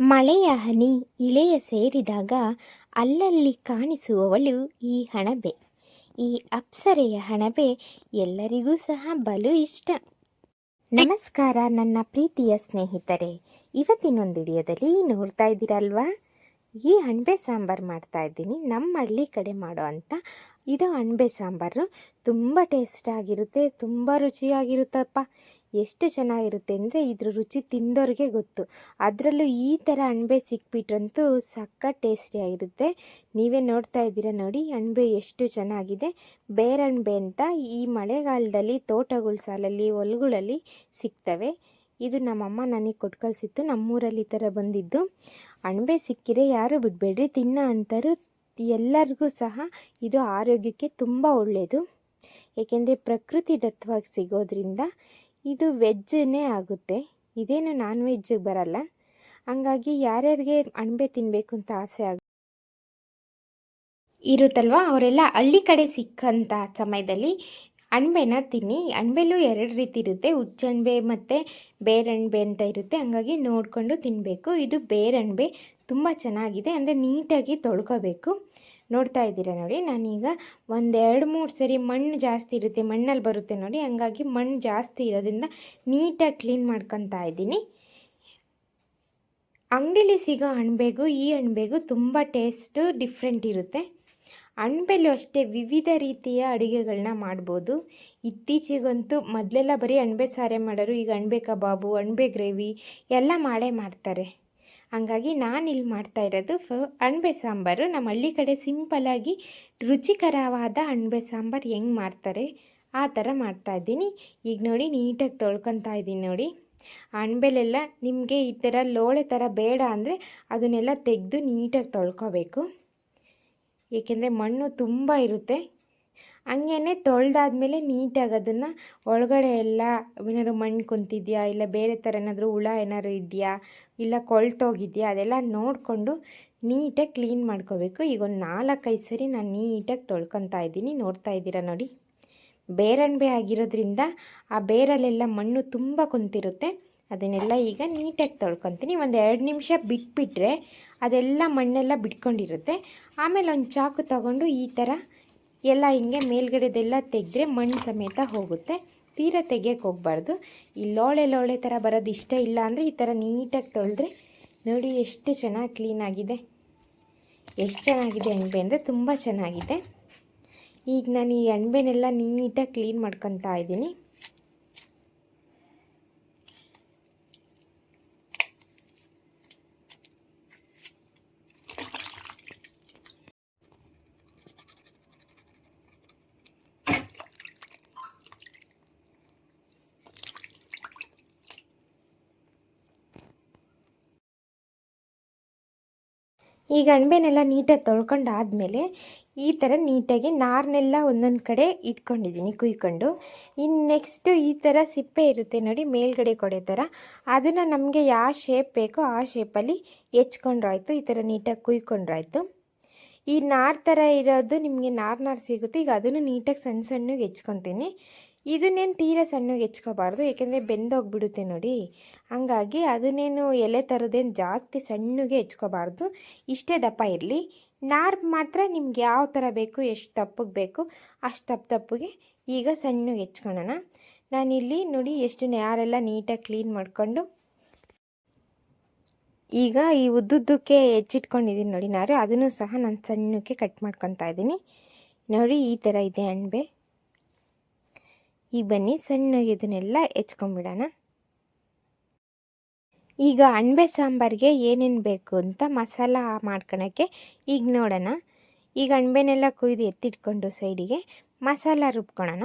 ಮಳೆಯ ಹನಿ ಇಳೆಯ ಸೇರಿದಾಗ ಅಲ್ಲಲ್ಲಿ ಕಾಣಿಸುವವಳು ಈ ಹಣಬೆ. ಈ ಅಪ್ಸರೆಯ ಹಣಬೆ ಎಲ್ಲರಿಗೂ ಸಹ ಬಲು ಇಷ್ಟ. ನಮಸ್ಕಾರ ನನ್ನ ಪ್ರೀತಿಯ ಸ್ನೇಹಿತರೆ, ಇವತ್ತಿನೊಂದು ವಿಡಿಯೋದಲ್ಲಿ ನೋಡ್ತಾ ಇದ್ದೀರಲ್ವಾ? ಈ ಅಣಬೆ ಸಾಂಬಾರು ಮಾಡ್ತಾ ಇದ್ದೀನಿ. ನಮ್ಮ ಹಳ್ಳಿ ಕಡೆ ಮಾಡೋ ಅಂತ ಇದು ಅಣಬೆ ಸಾಂಬಾರು. ತುಂಬ ಟೇಸ್ಟ್ ಆಗಿರುತ್ತೆ, ತುಂಬ ರುಚಿಯಾಗಿರುತ್ತಪ್ಪ. ಎಷ್ಟು ಚೆನ್ನಾಗಿರುತ್ತೆ ಅಂದರೆ ಇದ್ರ ರುಚಿ ತಿಂದೋರಿಗೆ ಗೊತ್ತು. ಅದರಲ್ಲೂ ಈ ಥರ ಅಣಬೆ ಸಿಕ್ಬಿಟ್ರಂತೂ ಸಕ್ಕ ಟೇಸ್ಟಿಯಾಗಿರುತ್ತೆ ನೀವೇ ನೋಡ್ತಾ ಇದ್ದೀರಾ ನೋಡಿ, ಅಣಬೆ ಎಷ್ಟು ಚೆನ್ನಾಗಿದೆ. ಬೇರಣ್ಬೆ ಅಂತ ಈ ಮಳೆಗಾಲದಲ್ಲಿ ತೋಟಗಳ ಸಾಲಲ್ಲಿ, ಹೊಲ್ಗಳಲ್ಲಿ ಸಿಗ್ತವೆ. ಇದು ನಮ್ಮಮ್ಮ ನನಗೆ ಕೊಟ್ಟು ಕಳಿಸಿತ್ತು ನಮ್ಮೂರಲ್ಲಿ ಈ ಥರ ಬಂದಿದ್ದು. ಅಣಬೆ ಸಿಕ್ಕಿದ್ರೆ ಯಾರು ಬಿಡಬೇಡ್ರಿ, ತಿನ್ನ ಅಂತಾರು ಎಲ್ಲರಿಗೂ ಸಹ ಇದು ಆರೋಗ್ಯಕ್ಕೆ ತುಂಬ ಒಳ್ಳೆಯದು ಏಕೆಂದರೆ ಪ್ರಕೃತಿ ದತ್ತವಾಗಿ ಸಿಗೋದ್ರಿಂದ ಇದು ವೆಜ್ಜನ್ನೇ ಆಗುತ್ತೆ. ಇದೇನು ನಾನ್ ವೆಜ್ ಬರಲ್ಲ. ಹಂಗಾಗಿ ಯಾರ್ಯಾರಿಗೆ ಅಣಬೆ ತಿನ್ನಬೇಕು ಅಂತ ಆಸೆ ಆಗ ಇರುತ್ತಲ್ವ? ಅವರೆಲ್ಲ ಹಳ್ಳಿ ಕಡೆ ಸಿಕ್ಕಂಥ ಸಮಯದಲ್ಲಿ ಅಣಬೆನ ತಿನ್ನಿ. ಅಣಬೆಲೂ ಎರಡು ರೀತಿ ಇರುತ್ತೆ. ಹುಚ್ಚಣಬೆ ಮತ್ತು ಬೇರಣ್ಬೆ ಅಂತ ಇರುತ್ತೆ. ಹಂಗಾಗಿ ನೋಡಿಕೊಂಡು ತಿನ್ನಬೇಕು ಇದು ಬೇರಣ್ಬೆ. ತುಂಬ ಚೆನ್ನಾಗಿದೆ. ಅಂದರೆ ನೀಟಾಗಿ ತೊಳ್ಕೊಬೇಕು. ನೋಡ್ತಾ ಇದ್ದೀರಾ ನೋಡಿ? ನಾನೀಗ ಒಂದೆರಡು ಮೂರು ಸರಿ ಮಣ್ಣು ಜಾಸ್ತಿ ಇರುತ್ತೆ, ಮಣ್ಣಲ್ಲಿ ಬರುತ್ತೆ ನೋಡಿ. ಹಂಗಾಗಿ ಮಣ್ಣು ಜಾಸ್ತಿ ಇರೋದ್ರಿಂದ ನೀಟಾಗಿ ಕ್ಲೀನ್ ಮಾಡ್ಕೊತಾ ಇದ್ದೀನಿ. ಅಂಗಡಿಲಿ ಸಿಗೋ ಅಣಬೆಗೂ ಈ ಅಣಬೆಗೂ ತುಂಬ ಟೇಸ್ಟು ಡಿಫ್ರೆಂಟ್ ಇರುತ್ತೆ. ಅಣಬೆಲ್ಲೂ ಅಷ್ಟೇ ವಿವಿಧ ರೀತಿಯ ಅಡುಗೆಗಳನ್ನ ಮಾಡ್ಬೋದು. ಇತ್ತೀಚೆಗಂತೂ ಮೊದಲೆಲ್ಲ ಬರೀ ಅಣಬೆ ಸಾರೆ ಮಾಡೋರು, ಈಗ ಅಣಬೆ ಕಬಾಬು ಅಣಬೆ ಗ್ರೇವಿ ಎಲ್ಲ ಮಾಡೇ ಮಾಡ್ತಾರೆ. ಹಂಗಾಗಿ ನಾನು ಇಲ್ಲಿ ಮಾಡ್ತಾ ಇರೋದು ಫ ಅಣಬೆ ಸಾಂಬಾರು. ನಮ್ಮ ಹಳ್ಳಿ ಕಡೆ ಸಿಂಪಲಾಗಿ ರುಚಿಕರವಾದ ಅಣಬೆ ಸಾಂಬಾರು ಹೆಂಗೆ ಮಾಡ್ತಾರೆ ಆ ಥರ ಮಾಡ್ತಾ ಇದ್ದೀನಿ. ಈಗ ನೋಡಿ ನೀಟಾಗಿ ತೊಳ್ಕೊತಾ ಇದ್ದೀನಿ ನೋಡಿ. ಅಣಬೆಲೆಲ್ಲ ನಿಮಗೆ ಈ ಥರ ಲೋಳೆ ಥರ ಬೇಡ ಅಂದರೆ ಅದನ್ನೆಲ್ಲ ತೆಗೆದು ನೀಟಾಗಿ ತೊಳ್ಕೊಬೇಕು. ಏಕೆಂದರೆ ಮಣ್ಣು ತುಂಬ ಇರುತ್ತೆ. ಹಂಗೇ ತೊಳೆದಾದ್ಮೇಲೆ ನೀಟಾಗಿ ಅದನ್ನು ಒಳಗಡೆ ಎಲ್ಲ ಏನಾದ್ರು ಮಣ್ಣು ಕುಂತಿದೆಯಾ, ಇಲ್ಲ ಬೇರೆ ಥರ ಏನಾದರೂ ಹುಳ ಏನಾದ್ರು ಇದೆಯಾ, ಇಲ್ಲ ಕೊಳ್ತೋಗಿದೆಯಾ, ಅದೆಲ್ಲ ನೋಡಿಕೊಂಡು ನೀಟಾಗಿ ಕ್ಲೀನ್ ಮಾಡ್ಕೋಬೇಕು. ಈಗ ಒಂದು ನಾಲ್ಕೈದು ಸರಿ ನಾನು ನೀಟಾಗಿ ತೊಳ್ಕೊತಾ ಇದ್ದೀನಿ. ನೋಡ್ತಾ ಇದ್ದೀರಾ ನೋಡಿ? ಬೇರಣ್ಬೆ ಆಗಿರೋದ್ರಿಂದ ಆ ಬೇರಲ್ಲೆಲ್ಲ ಮಣ್ಣು ತುಂಬ ಕುಂತಿರುತ್ತೆ. ಅದನ್ನೆಲ್ಲ ಈಗ ನೀಟಾಗಿ ತೊಳ್ಕೊತೀನಿ. ಒಂದು ಎರಡು ನಿಮಿಷ ಬಿಟ್ಬಿಟ್ರೆ ಅದೆಲ್ಲ ಮಣ್ಣೆಲ್ಲ ಬಿಟ್ಕೊಂಡಿರುತ್ತೆ. ಆಮೇಲೆ ಒಂದು ಚಾಕು ತಗೊಂಡು ಈ ಥರ ಎಲ್ಲ ಹಿಂಗೆ ಮೇಲ್ಗಡೆದೆಲ್ಲ ತೆಗೆದ್ರೆ ಮಣ್ಣು ಸಮೇತ ಹೋಗುತ್ತೆ. ತೀರ ತೆಗಿಯೋಕ್ಕೆ ಹೋಗಬಾರ್ದು. ಈ ಲೋಳೆ ಲೋಳೆ ಥರ ಬರೋದು ಇಷ್ಟ ಇಲ್ಲ ಅಂದರೆ ಈ ಥರ ನೀಟಾಗಿ ತೊಳೆದ್ರೆ ನೋಡಿ ಎಷ್ಟು ಚೆನ್ನಾಗಿ ಕ್ಲೀನಾಗಿದೆ ಎಷ್ಟು ಚೆನ್ನಾಗಿದೆ ಅಣಬೆ ಅಂದರೆ ತುಂಬ ಚೆನ್ನಾಗಿದೆ. ಈಗ ನಾನು ಈ ಅಣಬೆನೆಲ್ಲ ನೀಟಾಗಿ ಕ್ಲೀನ್ ಮಾಡ್ಕೊತಾ ಇದ್ದೀನಿ. ಈಗ ಗಣಬೆನೆಲ್ಲ ನೀಟಾಗಿ ತೊಳ್ಕೊಂಡು ಆದಮೇಲೆ ಈ ಥರ ನೀಟಾಗಿ ನಾರನ್ನೆಲ್ಲ ಒಂದೊಂದು ಕಡೆ ಇಟ್ಕೊಂಡಿದ್ದೀನಿ ಕುಯ್ಕೊಂಡು. ಇನ್ನು ನೆಕ್ಸ್ಟು ಈ ಥರ ಸಿಪ್ಪೆ ಇರುತ್ತೆ ನೋಡಿ, ಮೇಲ್ಗಡೆ ಕೊಡೋ ಥರ. ಅದನ್ನು ನಮಗೆ ಯಾವ ಶೇಪ್ ಬೇಕೋ ಆ ಶೇಪಲ್ಲಿ ಹೆಚ್ಕೊಂಡ್ರಾಯ್ತು, ಈ ಥರ ನೀಟಾಗಿ ಕುಯ್ಕೊಂಡ್ರಾಯ್ತು. ಈ ನಾರು ಥರ ಇರೋದು ನಿಮಗೆ ನಾರು ನಾರು ಸಿಗುತ್ತೆ. ಈಗ ಅದನ್ನು ನೀಟಾಗಿ ಸಣ್ಣ ಸಣ್ಣಗೆ ಹೆಚ್ಕೊತೀನಿ. ಇದನ್ನೇನು ತೀರ ಸಣ್ಣಗೆ ಹೆಚ್ಕೋಬಾರ್ದು, ಏಕೆಂದರೆ ಬೆಂದೋಗ್ಬಿಡುತ್ತೆ ನೋಡಿ. ಹಂಗಾಗಿ ಅದನ್ನೇನು ಎಲೆ ಥರದೇನು ಜಾಸ್ತಿ ಸಣ್ಣಗೆ ಹೆಚ್ಕೋಬಾರ್ದು. ಇಷ್ಟೇ ದಪ್ಪ ಇರಲಿ. ನಾರು ಮಾತ್ರ ನಿಮ್ಗೆ ಯಾವ ಥರ ಬೇಕು, ಎಷ್ಟು ತಪ್ಪಗೆ ಬೇಕು, ಅಷ್ಟು ತಪ್ಪು ತಪ್ಪಿಗೆ ಈಗ ಸಣ್ಣಗೆ ಹೆಚ್ಕೊಳ್ಳೋಣ ನಾನಿಲ್ಲಿ ನೋಡಿ ಎಷ್ಟು ನಾರೆಲ್ಲ ನೀಟಾಗಿ ಕ್ಲೀನ್ ಮಾಡಿಕೊಂಡು ಈಗ ಈ ಉದ್ದುದ್ದಕ್ಕೆ ಹೆಚ್ಚಿಟ್ಕೊಂಡಿದ್ದೀನಿ ನೋಡಿ ನಾರು. ಅದನ್ನು ಸಹ ನಾನು ಸಣ್ಣಕ್ಕೆ ಕಟ್ ಮಾಡ್ಕೊತಾ ಇದ್ದೀನಿ ನೋಡಿ ಈ ಥರ ಇದೆ ಅಣಬೆ ಈಗ ಬನ್ನಿ ಸಣ್ಣಗೆ ಇದನ್ನೆಲ್ಲ ಹೆಚ್ಕೊಂಬಿಡೋಣ. ಈಗ ಅಣಬೆ ಸಾಂಬಾರಿಗೆ ಏನೇನು ಬೇಕು ಅಂತ ಮಸಾಲ ಮಾಡ್ಕೊಳಕ್ಕೆ ಈಗ ನೋಡೋಣ. ಈಗ ಅಣಬೆನೆಲ್ಲ ಕುಯ್ದು ಎತ್ತಿಟ್ಕೊಂಡು ಸೈಡಿಗೆ ಮಸಾಲ ರುಬ್ಕೊಳ್ಳೋಣ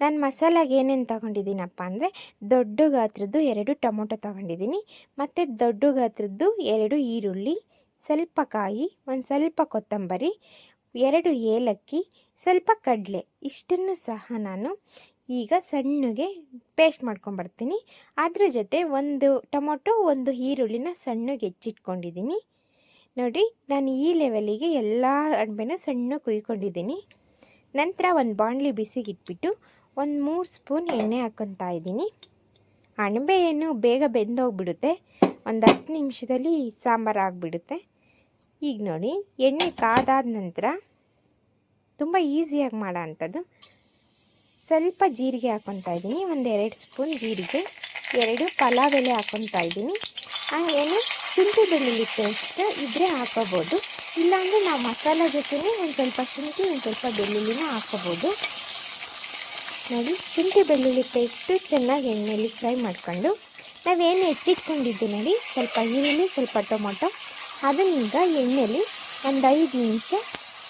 ನಾನು ಮಸಾಲಾಗೆ ಏನೇನು ತೊಗೊಂಡಿದ್ದೀನಪ್ಪ ಅಂದರೆ ದೊಡ್ಡ ಗಾತ್ರದ್ದು ಎರಡು ಟೊಮೊಟೊ ತೊಗೊಂಡಿದ್ದೀನಿ. ಮತ್ತು ದೊಡ್ಡ ಗಾತ್ರದ್ದು ಎರಡು ಈರುಳ್ಳಿ, ಸ್ವಲ್ಪ ಕಾಯಿ, ಒಂದು ಸ್ವಲ್ಪ ಕೊತ್ತಂಬರಿ, ಎರಡು ಏಲಕ್ಕಿ, ಸ್ವಲ್ಪ ಕಡಲೆ, ಇಷ್ಟನ್ನು ಸಹ ನಾನು ಈಗ ಸಣ್ಣಗೆ ಪೇಸ್ಟ್ ಮಾಡ್ಕೊಂಬರ್ತೀನಿ. ಅದ್ರ ಜೊತೆ ಒಂದು ಟೊಮೊಟೊ, ಒಂದು ಈರುಳ್ಳಿನ ಸಣ್ಣಗೆ ಹೆಚ್ಚಿಟ್ಕೊಂಡಿದ್ದೀನಿ. ನೋಡಿ, ನಾನು ಈ ಲೆವೆಲಿಗೆ ಎಲ್ಲ ಅಣಬೆನ ಸಣ್ಣ ಕುಯ್ಕೊಂಡಿದ್ದೀನಿ. ನಂತರ ಒಂದು ಬಾಣಲಿ ಬಿಸಿಗಿಟ್ಬಿಟ್ಟು ಒಂದು ಮೂರು ಸ್ಪೂನ್ ಎಣ್ಣೆ ಹಾಕ್ಕೊತಾ ಇದ್ದೀನಿ. ಅಣಬೆ ಏನು ಬೇಗ ಬೆಂದೋಗ್ಬಿಡುತ್ತೆ. ಒಂದು ಹತ್ತು ನಿಮಿಷದಲ್ಲಿ ಸಾಂಬಾರು ಆಗಿಬಿಡುತ್ತೆ ಈಗ ನೋಡಿ, ಎಣ್ಣೆ ಕಾದಾದ ನಂತರ ತುಂಬ ಈಸಿಯಾಗಿ ಮಾಡೋ ಅಂಥದ್ದು. ಸ್ವಲ್ಪ ಜೀರಿಗೆ ಹಾಕ್ಕೊತಾ ಇದ್ದೀನಿ. ಒಂದು ಎರಡು ಸ್ಪೂನ್ ಜೀರಿಗೆ, ಎರಡು ಪಲಾವ್ ಎಲೆ ಹಾಕ್ಕೊತಾ ಇದ್ದೀನಿ. ಹಾಗೇನೆ ಶುಂಠಿ ಬೆಳ್ಳುಳ್ಳಿ ಪೇಸ್ಟ್ ಇದ್ದರೆ ಹಾಕೋಬೋದು. ಇಲ್ಲಾಂದರೆ ನಾವು ಮಸಾಲ ಜೊತೆನೇ ಒಂದು ಸ್ವಲ್ಪ ಶುಂಠಿ, ಒಂದು ಸ್ವಲ್ಪ ಬೆಳ್ಳುಳ್ಳಿನ ಹಾಕೋಬೋದು. ನೋಡಿ, ಶುಂಠಿ ಬೆಳ್ಳುಳ್ಳಿ ಪೇಸ್ಟು ಚೆನ್ನಾಗಿ ಎಣ್ಣೆಯಲ್ಲಿ ಫ್ರೈ ಮಾಡ್ಕೊಂಡು ನಾವೇನು ಎತ್ತಿಟ್ಕೊಂಡಿದ್ದು ನೋಡಿ, ಸ್ವಲ್ಪ ಈರುಳ್ಳಿ, ಸ್ವಲ್ಪ ಟೊಮೊಟೊ ಅದನ್ನೀಗ ಎಣ್ಣೆಯಲ್ಲಿ ಒಂದು ಐದು ನಿಮಿಷ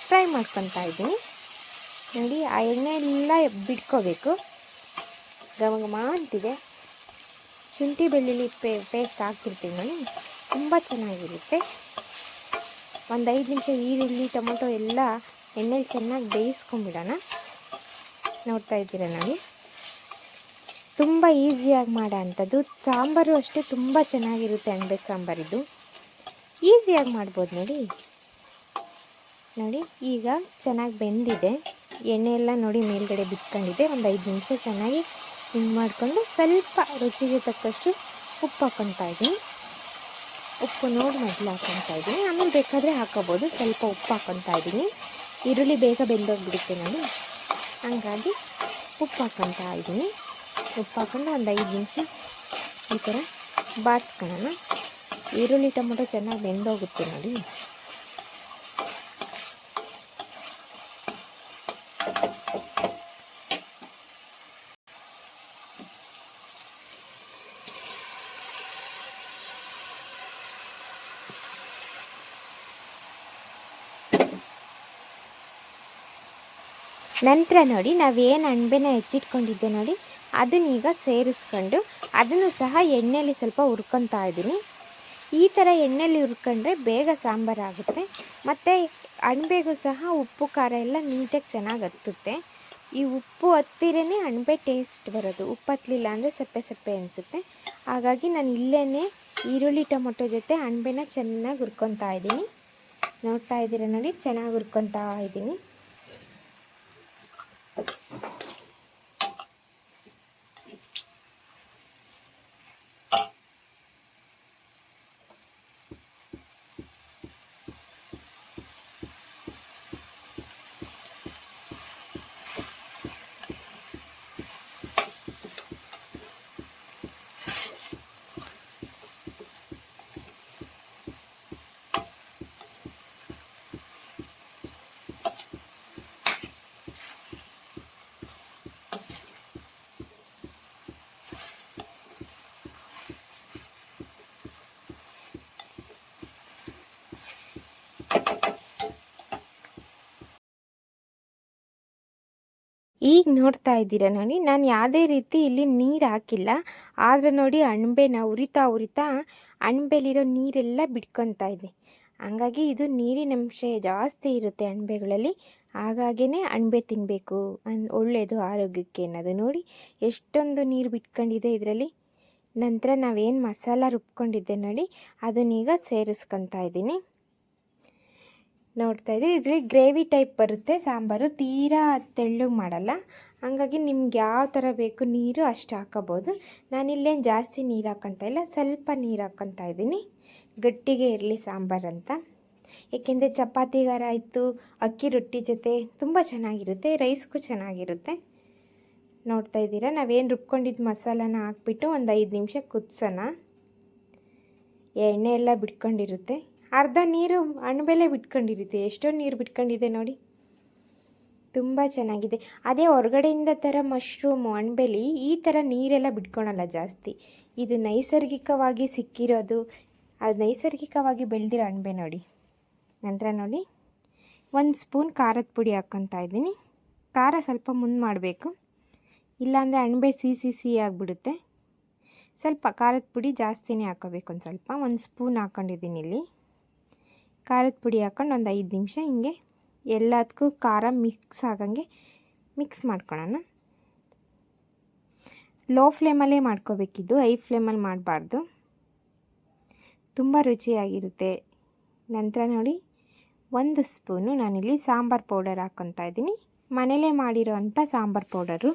ಫ್ರೈ ಮಾಡ್ಕೊತಾ ಇದ್ದೀನಿ. ನೋಡಿ, ಆ ಎಣ್ಣೆ ಎಲ್ಲ ಬಿಡ್ಕೋಬೇಕು ಘಮ ಘಮ ಅಂತಿದೆ. ಶುಂಠಿ ಬೆಳ್ಳುಳ್ಳಿ ಪೇ ಪೇಸ್ಟ್ ಹಾಕ್ತಿರ್ತೀವಿ ನೋಡಿ ತುಂಬ ಚೆನ್ನಾಗಿರುತ್ತೆ. ಒಂದು ಐದು ನಿಮಿಷ ಈರುಳ್ಳಿ, ಟೊಮೊಟೊ ಎಲ್ಲ ಎಣ್ಣೆಲಿ ಚೆನ್ನಾಗಿ ಬೇಯಿಸ್ಕೊಂಬಿಡೋಣ. ನೋಡ್ತಾ ಇದ್ದೀರ ನಾನು ತುಂಬ ಈಸಿಯಾಗಿ ಮಾಡೋ ಅಂಥದ್ದು. ಸಾಂಬಾರು ಅಷ್ಟೇ ತುಂಬ ಚೆನ್ನಾಗಿರುತ್ತೆ ಅಂಬೆ ಸಾಂಬಾರಿದು. ಈಸಿಯಾಗಿ ಮಾಡ್ಬೋದು ನೋಡಿ. ನೋಡಿ, ಈಗ ಚೆನ್ನಾಗಿ ಬೆಂದಿದೆ. ಎಣ್ಣೆ ಎಲ್ಲ ನೋಡಿ ಮೇಲ್ಗಡೆ ಬಿತ್ಕೊಂಡಿದ್ದೆ. ಒಂದು ಐದು ನಿಮಿಷ ಚೆನ್ನಾಗಿ ಹಿಂಗೆ ಮಾಡಿಕೊಂಡು ಸ್ವಲ್ಪ ರುಚಿಗೆ ತಕ್ಕಷ್ಟು ಉಪ್ಪು ಹಾಕೊತಾ ಇದ್ದೀನಿ. ಉಪ್ಪು ನೋಡಿ ಮೊದಲು ಹಾಕೊತಾ ಇದ್ದೀನಿ. ಆಮೇಲೆ ಬೇಕಾದರೆ ಹಾಕೋಬೋದು ಸ್ವಲ್ಪ ಉಪ್ಪು ಹಾಕೊತಾ ಇದ್ದೀನಿ. ಈರುಳ್ಳಿ ಬೇಗ ಬೆಂದೋಗಿಬಿಡುತ್ತೆ ನಾನು ಹಂಗಾಗಿ ಉಪ್ಪು ಹಾಕೊತಾ ಇದ್ದೀನಿ. ಉಪ್ಪು ಹಾಕೊಂಡು ಒಂದು ಐದು ನಿಮಿಷ ಈ ಥರ ಬಾಡಿಸ್ಕೊಳ್ಳೋಣ ಈರುಳ್ಳಿ ಟೊಮೊಟೊ ಚೆನ್ನಾಗಿ ಬೆಂದೋಗುತ್ತೆ ನೋಡಿ. ನಂತರ ನೋಡಿ, ನಾವೇನು ಅಣಬೆನ ಹೆಚ್ಚಿಟ್ಕೊಂಡಿದ್ದೆ ನೋಡಿ ಅದನ್ನೀಗ ಸೇರಿಸ್ಕೊಂಡು ಅದನ್ನು ಸಹ ಎಣ್ಣೆಯಲ್ಲಿ ಸ್ವಲ್ಪ ಹುರ್ಕೊತಾ ಇದ್ದೀನಿ. ಈ ಥರ ಎಣ್ಣೆಯಲ್ಲಿ ಹುರ್ಕೊಂಡ್ರೆ ಬೇಗ ಸಾಂಬಾರು ಆಗುತ್ತೆ. ಮತ್ತು ಅಣಬೆಗೂ ಸಹ ಉಪ್ಪು, ಖಾರ ಎಲ್ಲ ನೀಟಾಗಿ ಚೆನ್ನಾಗಿ ಹತ್ತುತ್ತೆ. ಈ ಉಪ್ಪು ಹತ್ತಿರೇ ಅಣಬೆ ಟೇಸ್ಟ್ ಬರೋದು. ಉಪ್ಪು ಹತ್ತಲಿಲ್ಲ ಅಂದರೆ ಸಪ್ಪೆ ಸಪ್ಪೆ ಅನಿಸುತ್ತೆ. ಹಾಗಾಗಿ ನಾನು ಇಲ್ಲೇ ಈರುಳ್ಳಿ ಟೊಮೊಟೊ ಜೊತೆ ಅಣಬೆನ ಚೆನ್ನಾಗಿ ಹುರ್ಕೊತಾ ಇದ್ದೀನಿ. ನೋಡ್ತಾ ಇದ್ದೀರ ನೋಡಿ ಚೆನ್ನಾಗಿ ಹುರ್ಕೊತಾ ಇದ್ದೀನಿ. ಈಗ ನೋಡ್ತಾ ಇದ್ದೀರಾ ನೋಡಿ, ನಾನು ಯಾವುದೇ ರೀತಿ ಇಲ್ಲಿ ನೀರು ಹಾಕಿಲ್ಲ. ಆದರೆ ನೋಡಿ ಅಣಬೆನ ಉರಿತಾ ಉರಿತಾ ಅಣಬೆಲಿರೋ ನೀರೆಲ್ಲ ಬಿಟ್ಕೊತಾ ಇದೆ. ಹಂಗಾಗಿ ಇದು ನೀರಿನ ಅಂಶ ಜಾಸ್ತಿ ಇರುತ್ತೆ ಅಣಬೆಗಳಲ್ಲಿ. ಹಾಗಾಗೇ ಅಣಬೆ ತಿನ್ನಬೇಕು ಅನ್ ಒಳ್ಳೆಯದು ಆರೋಗ್ಯಕ್ಕೆ ಅನ್ನೋದು ನೋಡಿ ಎಷ್ಟೊಂದು ನೀರು ಬಿಟ್ಕೊಂಡಿದೆ ಇದರಲ್ಲಿ. ನಂತರ ನಾವೇನು ಮಸಾಲ ರುಬ್ಕೊಂಡಿದ್ದೆ ನೋಡಿ, ಅದನ್ನೀಗ ಸೇರಿಸ್ಕೊತಾ ಇದ್ದೀನಿ. ನೋಡ್ತಾ ಇದ್ದೀರಿ ಇದರಲ್ಲಿ ಗ್ರೇವಿ ಟೈಪ್ ಬರುತ್ತೆ, ಸಾಂಬಾರು. ತೀರಾ ತೆಳ್ಳಗೆ ಮಾಡಲ್ಲ. ಹಾಗಾಗಿ ನಿಮ್ಗೆ ಯಾವ ಥರ ಬೇಕು ನೀರು ಅಷ್ಟು ಹಾಕೋಬೋದು. ನಾನಿಲ್ಲೇನು ಜಾಸ್ತಿ ನೀರು ಹಾಕ್ಕೊತ ಇಲ್ಲ, ಸ್ವಲ್ಪ ನೀರು ಹಾಕ್ಕೊತಾ ಇದ್ದೀನಿ. ಗಟ್ಟಿಗೆ ಇರಲಿ ಸಾಂಬಾರು ಅಂತ. ಏಕೆಂದರೆ ಚಪಾತಿಗಾರ ಆಯಿತು, ಅಕ್ಕಿ ರೊಟ್ಟಿ ಜೊತೆ ತುಂಬ ಚೆನ್ನಾಗಿರುತ್ತೆ, ರೈಸ್ಗೂ ಚೆನ್ನಾಗಿರುತ್ತೆ. ನೋಡ್ತಾ ಇದ್ದೀರಾ? ನಾವೇನು ರುಬ್ಕೊಂಡಿದ್ದು ಮಸಾಲಾನ ಹಾಕ್ಬಿಟ್ಟು ಒಂದು ಐದು ನಿಮಿಷ ಕುದಿಸೋಣ. ಎಣ್ಣೆ ಎಲ್ಲ ಬಿಟ್ಕೊಂಡಿರುತ್ತೆ. ಅರ್ಧ ನೀರು ಅಣಬೆಲೆ ಬಿಟ್ಕೊಂಡಿರುತ್ತೆ. ಎಷ್ಟೋ ನೀರು ಬಿಟ್ಕೊಂಡಿದೆ ನೋಡಿ. ತುಂಬ ಚೆನ್ನಾಗಿದೆ. ಅದೇ ಹೊರಗಡೆಯಿಂದ ಥರ ಮಶ್ರೂಮು ಅಣಬೆಲಿ ಈ ಥರ ನೀರೆಲ್ಲ ಬಿಟ್ಕೊಳಲ್ಲ ಜಾಸ್ತಿ. ಇದು ನೈಸರ್ಗಿಕವಾಗಿ ಸಿಕ್ಕಿರೋದು, ಅದು ನೈಸರ್ಗಿಕವಾಗಿ ಬೆಳೆದಿರೋ ಅಣಬೆ ನೋಡಿ. ನಂತರ ನೋಡಿ. ಒಂದು ಸ್ಪೂನ್ ಖಾರದ ಪುಡಿ ಹಾಕ್ಕೊತಾ ಇದ್ದೀನಿ. ಖಾರ ಸ್ವಲ್ಪ ಮುಂದೆ ಮಾಡಬೇಕು. ಇಲ್ಲಾಂದರೆ ಅಣಬೆ ಸಿ ಸಿ ಸಿ ಆಗಿಬಿಡುತ್ತೆ. ಸ್ವಲ್ಪ ಖಾರದ ಪುಡಿ ಜಾಸ್ತಿನೇ ಹಾಕೋಬೇಕು ಒಂದು ಸ್ವಲ್ಪ. ಒಂದು ಸ್ಪೂನ್ ಹಾಕ್ಕೊಂಡಿದ್ದೀನಿ ಇಲ್ಲಿ. ಖಾರದ ಪುಡಿ ಹಾಕ್ಕೊಂಡು ಒಂದು ಐದು ನಿಮಿಷ ಹಿಂಗೆ ಎಲ್ಲದಕ್ಕೂ ಖಾರ ಮಿಕ್ಸ್ ಆಗಂಗೆ ಮಿಕ್ಸ್ ಮಾಡ್ಕೊಳ್ಳೋಣ ಲೋ ಫ್ಲೇಮಲ್ಲೇ ಮಾಡ್ಕೋಬೇಕಿದ್ದು ಐ ಫ್ಲೇಮಲ್ಲಿ ಮಾಡಬಾರ್ದು. ತುಂಬ ರುಚಿಯಾಗಿರುತ್ತೆ. ನಂತರ ನೋಡಿ, ಒಂದು ಸ್ಪೂನು ನಾನಿಲ್ಲಿ ಸಾಂಬಾರು ಪೌಡರ್ ಹಾಕ್ಕೊತಾ ಇದ್ದೀನಿ. ಮನೇಲೇ ಮಾಡಿರೋ ಅಂಥ ಸಾಂಬಾರು ಪೌಡರು.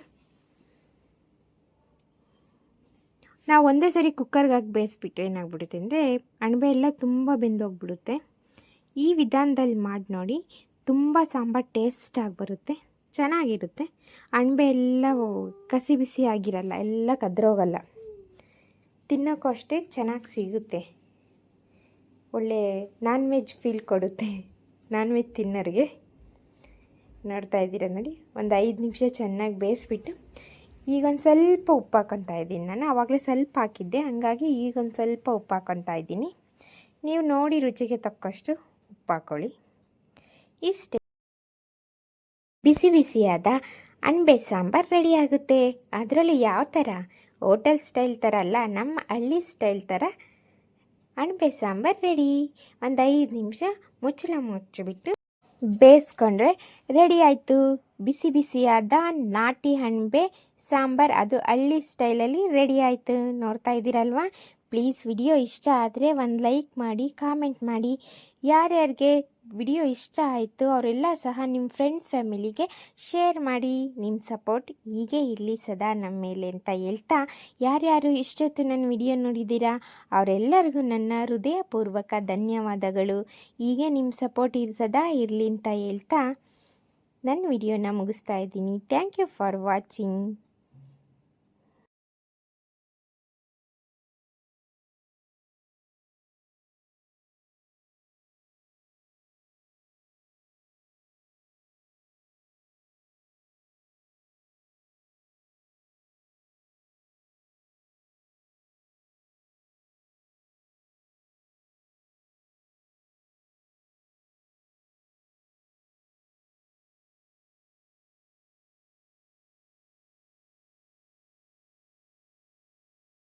ನಾವು ಒಂದೇ ಸರಿ ಕುಕ್ಕರ್ಗೆ ಹಾಕಿ ಬೇಯಿಸ್ಬಿಟ್ಟು ಏನಾಗ್ಬಿಡುತ್ತೆ ಅಂದರೆ, ಅಣಬೆ ಎಲ್ಲ ತುಂಬ ಬೆಂದೋಗ್ಬಿಡುತ್ತೆ. ಈ ವಿಧಾನದಲ್ಲಿ ಮಾಡಿ ನೋಡಿ, ತುಂಬ ಸಾಂಬಾರು ಟೇಸ್ಟಾಗಿ ಬರುತ್ತೆ, ಚೆನ್ನಾಗಿರುತ್ತೆ. ಅಣಬೆ ಎಲ್ಲ ಕಸಿ ಬಿಸಿ ಆಗಿರಲ್ಲ, ಎಲ್ಲ ಕದ್ರೋಗಲ್ಲ. ತಿನ್ನೋಕ್ಕೂ ಅಷ್ಟೇ ಚೆನ್ನಾಗಿ ಸಿಗುತ್ತೆ. ಒಳ್ಳೆ ನಾನ್ ವೆಜ್ ಫೀಲ್ ಕೊಡುತ್ತೆ ನಾನ್ ವೆಜ್ ತಿನ್ನೋರಿಗೆ. ನೋಡ್ತಾ ಇದ್ದೀರಾ ನೋಡಿ, ಒಂದು ಐದು ನಿಮಿಷ ಚೆನ್ನಾಗಿ ಬೇಯಿಸ್ಬಿಟ್ಟು ಈಗ ಒಂದು ಸ್ವಲ್ಪ ಉಪ್ಪು ಹಾಕೊತಾ ಇದ್ದೀನಿ ನಾನು. ಆವಾಗಲೇ ಸ್ವಲ್ಪ ಹಾಕಿದ್ದೆ, ಹಾಗಾಗಿ ಈಗ ಒಂದು ಸ್ವಲ್ಪ ಉಪ್ಪು ಹಾಕೊತಾ ಇದ್ದೀನಿ. ನೀವು ನೋಡಿ ರುಚಿಗೆ ತಕ್ಕಷ್ಟು ಉಪ್ಪು ಈ ಇಷ್ಟೇ. ಬಿಸಿ ಬಿಸಿಯಾದ ಅಣಬೆ ಸಾಂಬಾರು ರೆಡಿ ಆಗುತ್ತೆ ಅದರಲ್ಲೂ ಯಾವ ಥರ? ಹೋಟೆಲ್ ಸ್ಟೈಲ್ ಥರ ಅಲ್ಲ, ನಮ್ಮ ಹಳ್ಳಿ ಸ್ಟೈಲ್ ಥರ ಅಣಬೆ ಸಾಂಬಾರು ರೆಡಿ. ಒಂದು ಐದು ನಿಮಿಷ ಮುಚ್ಚಳ ಮುಚ್ಚಿಬಿಟ್ಟು ಬೇಯಿಸ್ಕೊಂಡ್ರೆ ರೆಡಿ ಆಯಿತು. ಬಿಸಿ ಬಿಸಿಯಾದ ನಾಟಿ ಅಣಬೆ ಸಾಂಬಾರು, ಅದು ಹಳ್ಳಿ ಸ್ಟೈಲಲ್ಲಿ ರೆಡಿ ಆಯಿತು. ನೋಡ್ತಾ ಇದ್ದೀರಲ್ವಾ? ಪ್ಲೀಸ್ ವಿಡಿಯೋ ಇಷ್ಟ ಆದರೆ ಒಂದು ಲೈಕ್ ಮಾಡಿ, ಕಾಮೆಂಟ್ ಮಾಡಿ. ಯಾರ್ಯಾರಿಗೆ ವಿಡಿಯೋ ಇಷ್ಟ ಆಯಿತು ಅವರೆಲ್ಲ ಸಹ ನಿಮ್ಮ ಫ್ರೆಂಡ್ಸ್ ಫ್ಯಾಮಿಲಿಗೆ ಶೇರ್ ಮಾಡಿ. ನಿಮ್ಮ ಸಪೋರ್ಟ್ ಹೀಗೆ ಇರಲಿ ಸದಾ ನಮ್ಮ ಮೇಲೆ ಅಂತ ಹೇಳ್ತಾ, ಯಾರ್ಯಾರು ಇಷ್ಟೊತ್ತು ನನ್ನ ವಿಡಿಯೋ ನೋಡಿದ್ದೀರಾ, ಅವರೆಲ್ಲರಿಗೂ ನನ್ನ ಹೃದಯಪೂರ್ವಕ ಧನ್ಯವಾದಗಳು. ಹೀಗೆ ನಿಮ್ಮ ಸಪೋರ್ಟ್ ಇರ್, ಸದಾ ಇರಲಿ ಅಂತ ಹೇಳ್ತಾ ನನ್ನ ವಿಡಿಯೋನ ಮುಗಿಸ್ತಾ ಇದ್ದೀನಿ. Thank you for watching